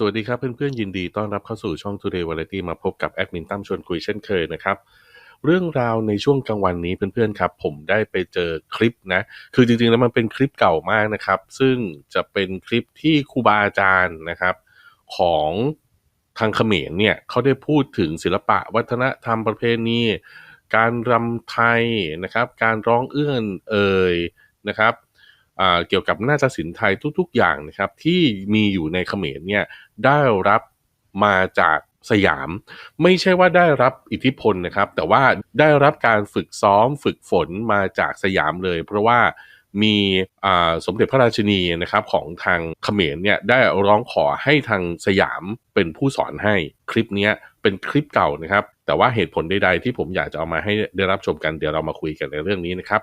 สวัสดีครับเพื่อนๆยินดีต้อนรับเข้าสู่ช่อง Today Variety มาพบกับแอดมินตั้มชวนคุยเช่นเคยนะครับ เรื่องราวในช่วงกลางวันนี้เพื่อนๆครับ ผมได้ไปเจอคลิปนะ คือจริงๆแล้วมันเป็นคลิปเก่ามากนะครับ ซึ่งจะเป็นคลิปที่ครูบาอาจารย์นะครับ ของทางเขมรเนี่ยเขาได้พูดถึงศิลปะวัฒนธรรมประเพณี การรำไทยนะครับ การร้องเอื้อนเอ่ยนะครับ เกี่ยวกับนาฏศิลป์ไทยทุก ๆ อย่างนะครับที่มีอยู่ในเขมรเนี่ยได้รับมาจากสยาม ไม่ใช่ว่าได้รับอิทธิพลนะครับ แต่ว่าได้รับการฝึกซ้อมฝึกฝนมาจากสยามเลย เพราะว่ามีสมเด็จพระราชินีนะครับของทางเขมรเนี่ยได้ร้องขอให้ทางสยามเป็นผู้สอนให้คลิปนี้เป็นคลิปเก่านะครับ แต่ว่าเหตุผลใดๆที่ผมอยากจะเอามาให้ได้รับชมกันเดี๋ยวเรามาคุยกันในเรื่องนี้นะครับ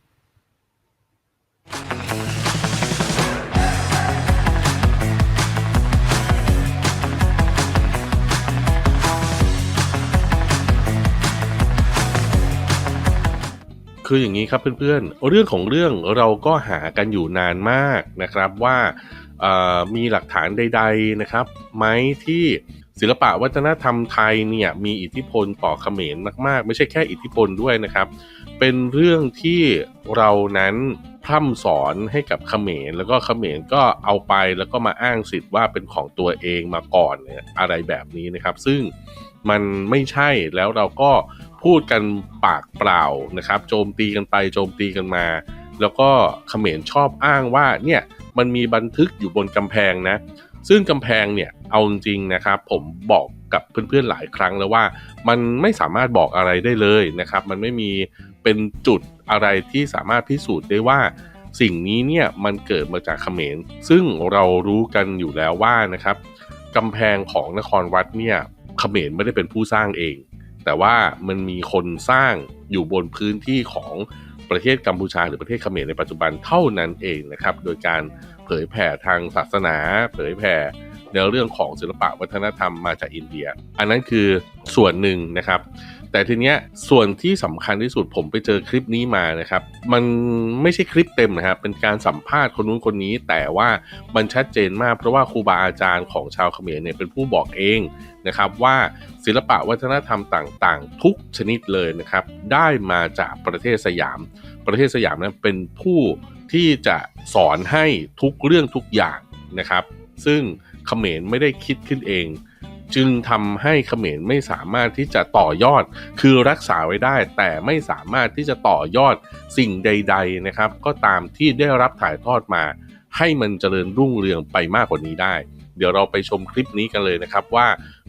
คืออย่างนี้ครับเพื่อนๆ เรื่องของเรื่องเราก็หากันอยู่นานมากนะครับว่ามีหลักฐานใด ๆนะครับไหมที่ศิลปะวัฒนธรรมไทยเนี่ยมีอิทธิพลต่อเขมรมาก ๆ ไม่ใช่แค่อิทธิพลด้วยนะครับ เป็นเรื่องที่เรานั้นพร่ำสอนให้กับเขมร แล้วก็เขมรก็เอาไปแล้วก็มาอ้างสิทธิ์ว่าเป็นของตัวเองมาก่อนเนี่ยอะไรแบบนี้นะครับ ซึ่งมันไม่ใช่แล้วเราก็ พูดกันปากเปล่านะครับ โจมตีกันไปโจมตีกันมา แล้วก็เขมรชอบอ้างว่าเนี่ยมันมีบันทึกอยู่บนกำแพงนะ ซึ่งกำแพงเนี่ยเอาจริงนะครับ ผมบอกกับเพื่อนๆหลายครั้งแล้วว่า มันไม่สามารถบอกอะไรได้เลยนะครับ มันไม่มีเป็นจุดอะไรที่สามารถพิสูจน์ได้ว่าสิ่งนี้เนี่ยมันเกิดมาจากเขมร ซึ่งเรารู้กันอยู่แล้วว่านะครับกำแพงของนครวัดเนี่ยเขมรไม่ได้เป็นผู้สร้างเอง แต่ว่ามันมีคนสร้างอยู่บนพื้นที่ของประเทศกัมพูชา หรือประเทศเขมรในปัจจุบันเท่านั้นเองนะครับ โดยการเผยแผ่ทางศาสนา เผยแผ่ ในเรื่องของศิลปะวัฒนธรรมมาจากอินเดีย อันนั้นคือส่วนหนึ่งนะครับ แต่ทีเนี้ยส่วนที่สำคัญที่สุดผมไปเจอคลิปนี้มานะครับ มันไม่ใช่คลิปเต็มนะครับ เป็นการสัมภาษณ์คนนู้นคนนี้ แต่ว่ามันชัดเจนมากเพราะว่าครูบาอาจารย์ของชาวเขมรเนี่ยเป็นผู้บอกเองนะครับว่าศิลปะวัฒนธรรมต่างๆ ทุกชนิดเลยนะครับ ได้มาจากประเทศสยาม ประเทศสยามนั้นเป็นผู้ที่จะสอนให้ทุกเรื่องทุกอย่างนะครับ ซึ่ง เขมรไม่ได้คิดขึ้นเอง จึงทำให้เขมรไม่สามารถที่จะต่อยอด คือรักษาไว้ได้ แต่ไม่สามารถที่จะต่อยอดสิ่งใด ๆนะครับ ก็ตามที่ได้รับถ่ายทอดมา ให้มันเจริญรุ่งเรืองไปมากกว่านี้ได้ เดี๋ยวเราไปชมคลิปนี้กันเลยนะครับว่า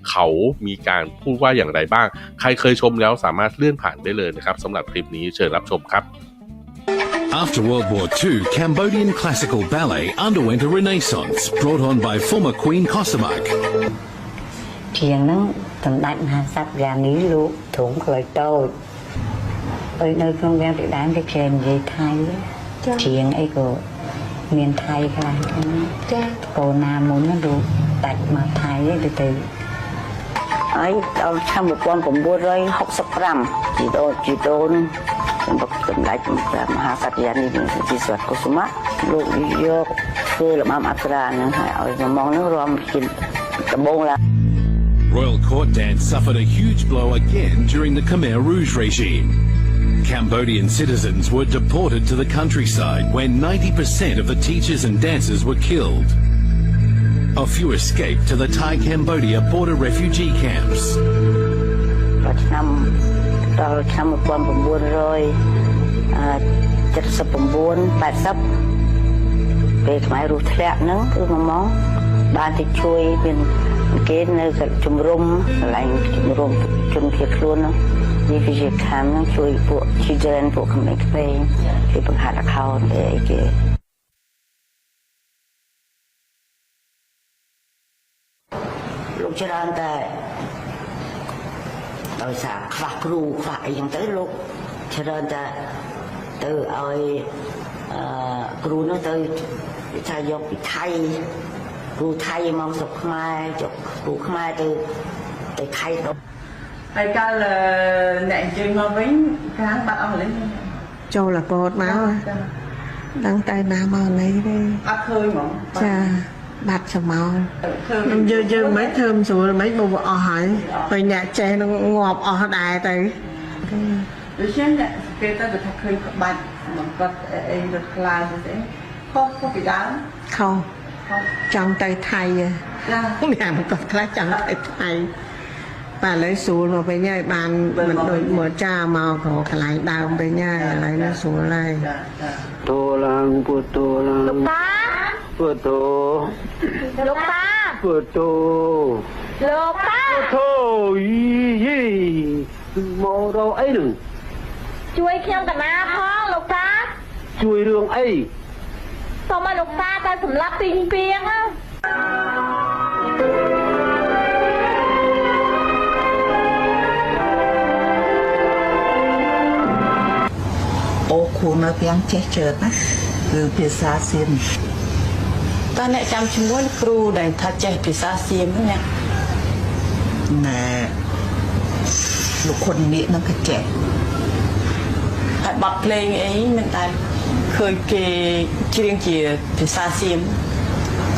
เขามีการพูดว่าอย่างไรบ้าง ใครเคยชมแล้วสามารถเลื่อนผ่านได้เลยนะครับสำหรับคลิปนี้เชิญรับชมครับ After World War II, Cambodian classical ballet underwent a renaissance brought on by former Queen Kosamak. ជាងហ្នឹងសម្ដេចមហាក្សត្ររានីលោកទ្រង់ខ្លីតូចពេលនៅក្នុងវាំងពីដើមគេចេះនិយាយថៃ ចា៎ ជាងអីក៏មានថៃខ្លះហ្នឹង ចា កូនណាមុនហ្នឹងលោកដាច់មកថៃទៅទៅ ហើយដល់ឆ្នាំ1965ជីដូនជីដូនសម្បកសម្ដេចព្រះមហាក្សត្រយានីជាស្វាត់កុសុមៈលោកយកធ្វើលំអាំអប្សរាហ្នឹងហើយឲ្យសំងហ្នឹងរួមជាដំបងឡើង Royal Court dance suffered a huge blow again during the Khmer Rouge regime. Cambodian citizens were deported to the countryside where 90% of the teachers and dancers were killed. A few escaped to the Thai Cambodia border refugee camps. ដល់ឆ្នាំដល់ឆ្នាំ1979 80ពេលខ្មែររស់ធ្លាក់ហ្នឹងគឺមកមកបានទៅជួយមានគេនៅជំរុំកន្លែងជំរុំជនភៀសខ្លួនហ្នឹងវាគឺជាខាងហ្នឹងជួយពួក children ពួកក្មេងៗជួយបង្ហាត់ account អីគេ ច្រើនតែដោយសារខ្វះគ្រូខ្វះអីចឹងទៅលោកច្រើនតែទៅឲ្យអឺគ្រូនោះទៅថាយកពីថៃគ្រូថៃមកស្រុកខ្មែរចុះគ្រូខ្មែរទៅទៅទៅថៃទៅហើយកាលអឺអ្នកអញ្ជើញមកវិញខាងបាត់អស់លិញចូលរពតមកដឹងតែណាមកនេះទេអត់ឃើញហ្មងចា បាត់សមោលឃើញយើងយើងមិនធ្វើមិនស្រួលមិនបើវាអស់ហើយពេលអ្នកចេះនឹងងាប់អស់ដែរទៅដូច្នេះអ្នកគេទៅគេថាឃើញក្បាច់បង្កត់អីអីរត់ខ្លាទៅស្អីខុសខុសពីដើមខុសខុសចង់ទៅថៃហ៎ចាអ្នកមិនក៏ខ្លះចង់ទៅថៃបាទឥឡូវស្រួលមកវិញហើយបានមិនដូចមកចាមកក៏កន្លែងដើមវិញហើយឥឡូវនេះស្រួលហើយចាចា Tulang putulang តា putu លោកតា putu លោកតា thôi gì mô đâu ấy đừng ជួយខ្ញុំកណាផងលោកតា chui rương ấy សូមឲ្យលោកតាទៅសម្លាប់ពីងពីងណាអូគ្រូនៅទាំងចេះជើតណាគឺភាសាសៀន តើអ្នកចាំជាមួយគ្រូដែលថាចេះភាសាសៀមហ្នឹងណែលោកខុននេះនឹងក៏ចេះហើយបទភ្លេងអីមិនដែលឃើញគេច្រៀងជាភាសាសៀម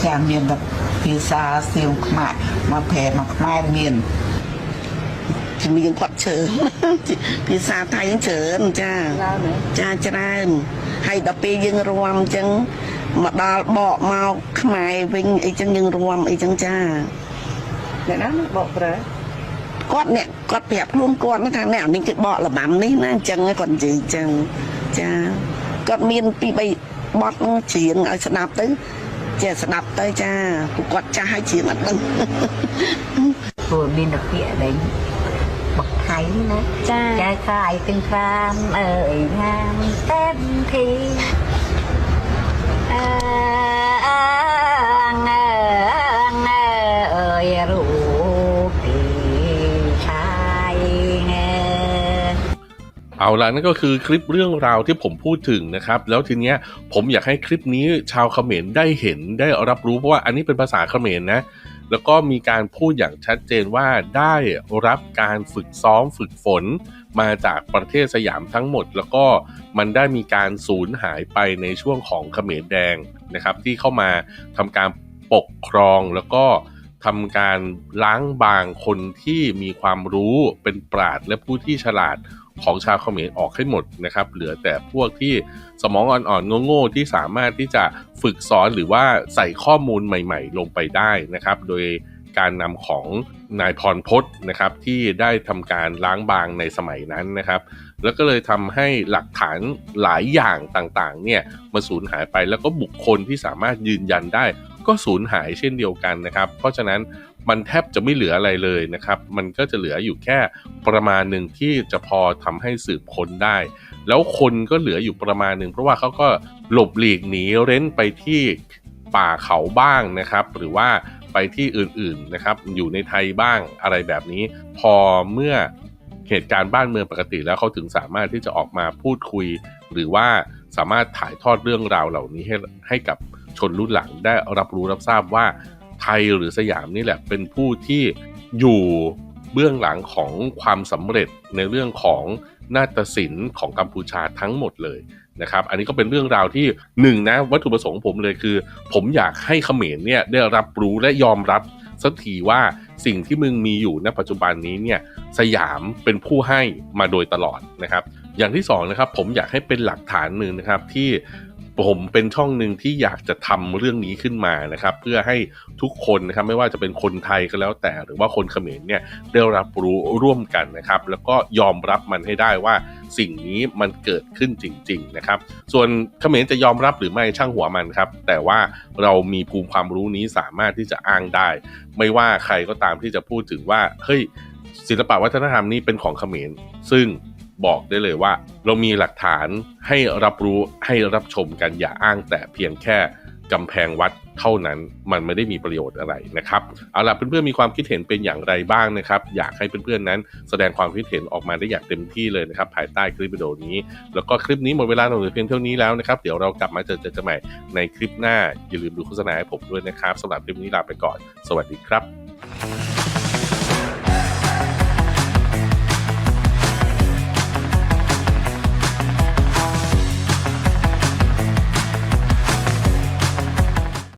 ចាំមានតែភាសាសៀមខ្មែរមកប្រែមកខ្មែរមានជំនាញគាត់ជើងភាសាថៃច្រើនចាចាច្រើនហើយដល់ពេលយើងរាំអញ្ចឹង មកដល់បកមកខ្មែរវិញអីចឹងយើងរួមអីចឹងចាអ្នកណាបកប្រើគាត់អ្នកគាត់ប្រាប់ខ្លួនគាត់ថាអ្នកនេះគឺបកលបាំនេះណាអញ្ចឹងគាត់និយាយអញ្ចឹងចាគាត់មានពីរបីបត់ច្រៀងឲ្យស្ដាប់ទៅចេះស្ដាប់ទៅចាពួកគាត់ចាស់ហើយច្រៀងអត់ដឹងព្រោះមានតែពាក្យដែរបកថៃណាចាចាខ្វាយទាំងខ្វាមអើយណាមតែនធី เอาละนั่นก็คือคลิปเรื่องราวที่ผมพูดถึงนะครับ แล้วทีเนี้ยผมอยากให้คลิปนี้ชาวเขมรได้เห็นได้รับรู้เพราะว่าอันนี้เป็นภาษาเขมรนะ แล้วก็มีการพูดอย่างชัดเจนว่าได้รับการฝึกซ้อมฝึกฝน มาจากประเทศสยามทั้งหมด แล้วก็มันได้มีการสูญหายไปในช่วงของเขมรแดงนะครับที่เข้ามาทำการปกครองแล้วก็ทำการล้างบางคนที่มีความรู้เป็นปราดและผู้ที่ฉลาดของชาวเขมรออกให้หมดนะครับเหลือแต่พวกที่สมองอ่อนๆโง่ๆที่สามารถที่จะฝึกสอนหรือว่าใส่ข้อมูลใหม่ ๆ ลงไปได้นะครับ โดย การนำของนายพรพจน์นะครับที่ได้ทำการล้างบางในสมัยนั้นนะครับ แล้วก็เลยทำให้หลักฐานหลายอย่างต่างๆเนี่ยมาสูญหายไปแล้วก็บุคคลที่สามารถยืนยันได้ก็สูญหายเช่นเดียวกันนะครับ เพราะฉะนั้นมันแทบจะไม่เหลืออะไรเลยนะครับ มันก็จะเหลืออยู่แค่ประมาณหนึ่งที่จะพอทำให้สืบค้นได้ แล้วคนก็เหลืออยู่ประมาณหนึ่งเพราะว่าเขาก็หลบหลีกหนีเร้นไปที่ป่าเขาบ้างนะครับ หรือว่า ไปที่อื่นๆนะครับอยู่ในไทยบ้างอะไรแบบนี้ พอเมื่อเหตุการณ์บ้านเมืองปกติแล้วเขาถึงสามารถที่จะออกมาพูดคุย หรือว่าสามารถถ่ายทอดเรื่องราวเหล่านี้ให้ให้กับชนรุ่นหลังได้รับรู้รับทราบว่าไทยหรือสยามนี่แหละเป็นผู้ที่อยู่เบื้องหลังของความสำเร็จในเรื่องของนาฏศิลป์ของกัมพูชาทั้งหมดเลย นะครับอันนี้ก็เป็นเรื่องราวที่หนึ่งนะวัตถุประสงค์ผมเลยคือ ผมอยากให้เขมรเนี่ยได้รับรู้และยอมรับสักทีว่าสิ่งที่มึงมีอยู่ณปัจจุบันนี้เนี่ยสยามเป็นผู้ให้มาโดยตลอดนะครับ อย่างที่สองนะครับผมอยากให้เป็นหลักฐานหนึ่งนะครับที่ ผมเป็นช่องหนึ่งที่อยากจะทำเรื่องนี้ขึ้นมานะครับ เพื่อให้ทุกคนนะครับไม่ว่าจะเป็นคนไทยก็แล้วแต่หรือว่าคนเขมรเนี่ยได้รับรู้ร่วมกันนะครับ แล้วก็ยอมรับมันให้ได้ว่าสิ่งนี้มันเกิดขึ้นจริง ๆนะครับ ส่วนเขมรจะยอมรับหรือไม่ช่างหัวมันครับ แต่ว่าเรามีภูมิความรู้นี้สามารถที่จะอ้างได้ ไม่ว่าใครก็ตามที่จะพูดถึงว่าเฮ้ยศิลปะวัฒนธรรมนี้เป็นของเขมรซึ่ง บอกได้เลยว่า เรามีหลักฐานให้รับรู้ให้รับชมกันอย่าอ้างแต่เพียงแค่กำแพงวัดเท่านั้นมันไม่ได้มีประโยชน์อะไรนะครับเอาล่ะเพื่อนๆมีความคิดเห็นเป็นอย่างไรบ้างนะครับ อยากให้เพื่อนๆนั้น แสดงความคิดเห็นออกมาได้อย่างเต็มที่เลยนะครับภายใต้คลิปวิดีโอนี้ แล้วก็คลิปนี้หมดเวลาลงเหลือเพียงเท่านี้แล้วนะครับเดี๋ยวเรากลับมาเจอเจอกันใหม่ในคลิปหน้าอย่าลืมดูโฆษณาให้ผมด้วยนะครับสำหรับคลิปนี้ลาไปก่อน สวัสดีครับ